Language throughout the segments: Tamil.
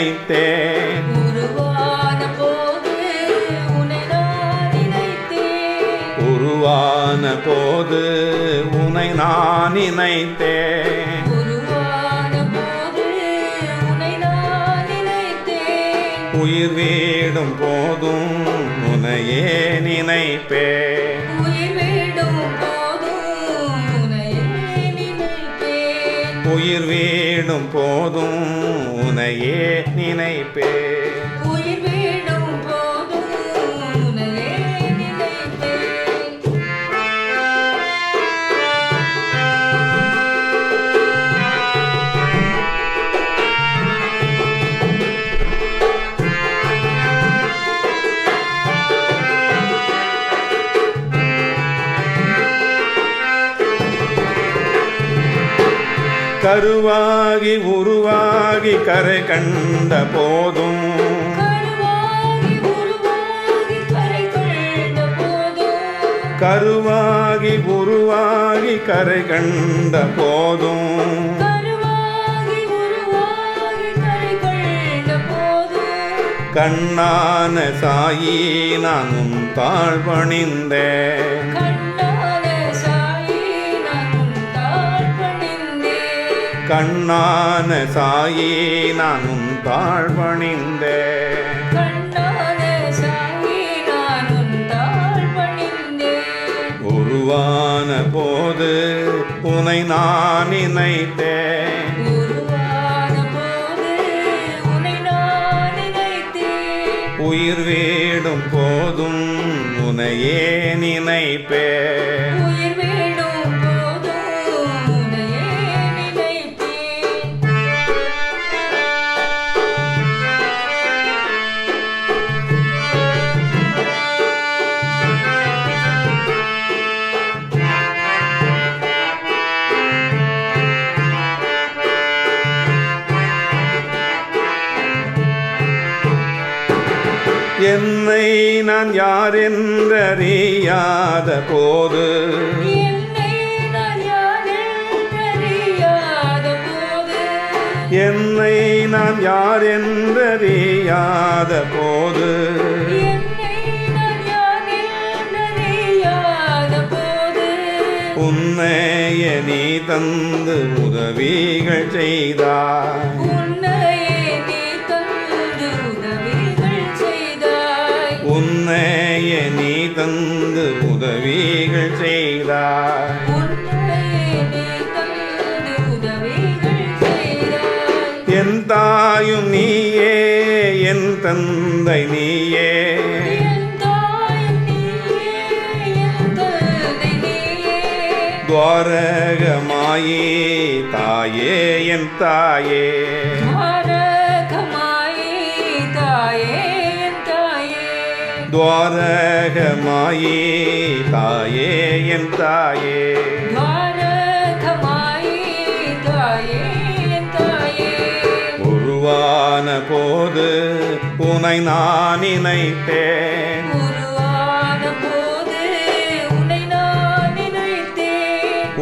நினைத்தேன். உருவான போது உனை நான் நினைத்தேன். நான் உயிர் வீடும் போதும் உனையே நினைப்பேன். உயிர் விடும் போதும் உன்னையே நினைப்பேன். கருவாகி உருவாகி கரை கண்ட போதும். கருவாகி உருவாகி கரை கண்ட போதும். கண்ணான சாயி நான் உன் நான் உன் தாழ் பணிந்தேன் உருவான போது உனை நான் நினைத்தேன் உயிர் வீடும் போதும் உனையே நினைப்பேன். என்னை நான் யார் என்றறியாத போது? என்னை நான் யார் என்றறியாத போது? உன்னைய நீ தந்து உதவிகள் செய்தாய். செய்தாய் என் தாயும் நீயே, என் தந்தை நீயே. துவாரகமாயே தாயே என் தாயே துவாரகமாயே தாயே என் தாயே துவாரகமாயி தாயே, என் தாயே. உருவான போது உனை நான் நினைத்தேன்.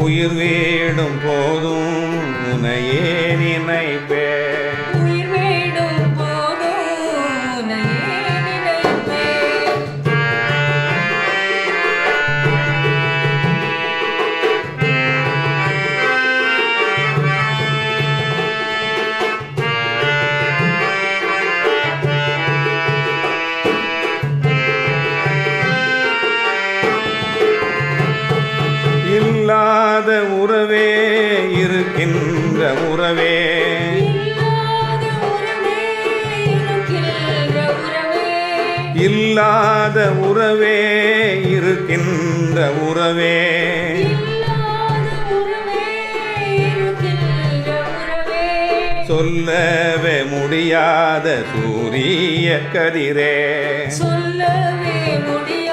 உயிர் வீடும் போதும் உனையே நினைப்பேன் இல்லாத உறவே இருக்கின்ற உறவே. இல்லாத உறவே இருக்கின்ற உறவே. சொல்லவே முடியாத சூரிய கதிரே. சொல்லவே முடியாத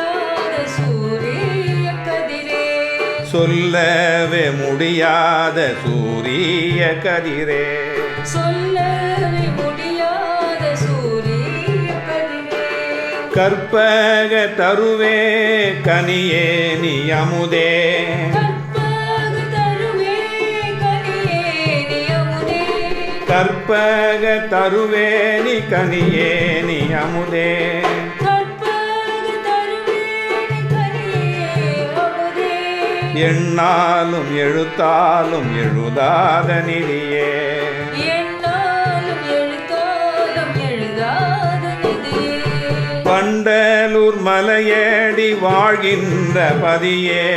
சொல்லவே முடியாத சூரிய கதிரே. சொல்லவே முடியாத சூரிய கதிரே. கற்பக தருவே கனியே நீ அமுதே. கற்பக தருவே கனியே நீ அமுதே. எண்ணாலும் எழுத்தாலும் எழுதாத நிதியே. வண்டலூர் மலையாடி வாழ்கின்ற பதியே.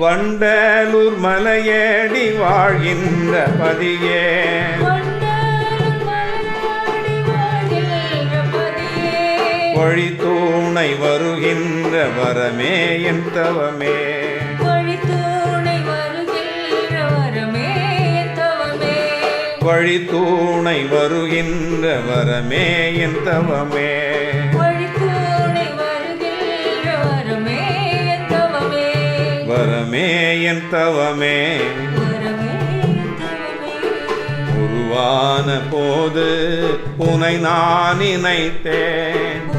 வண்டலூர் மலையேடி வாழ்கின்ற பதியே. வழி தூணை வருகின்ற வரமே என் தவமே. வழித்துணை வருகின்ற வரமே தவமே. வழி தூணை வருகின்ற வரமே என் தவமே. வரமே என் தவமே. உருவான போது உனை நான் நினைத்தேன்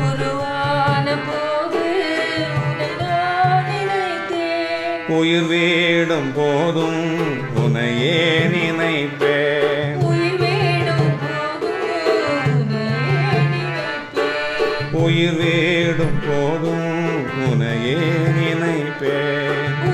உயிர் வேடும் போதும் உனையே நினைப்பேன் உயிர் வேடும் உயிர் வீடும் போதும் உனையே நினைப்பேன்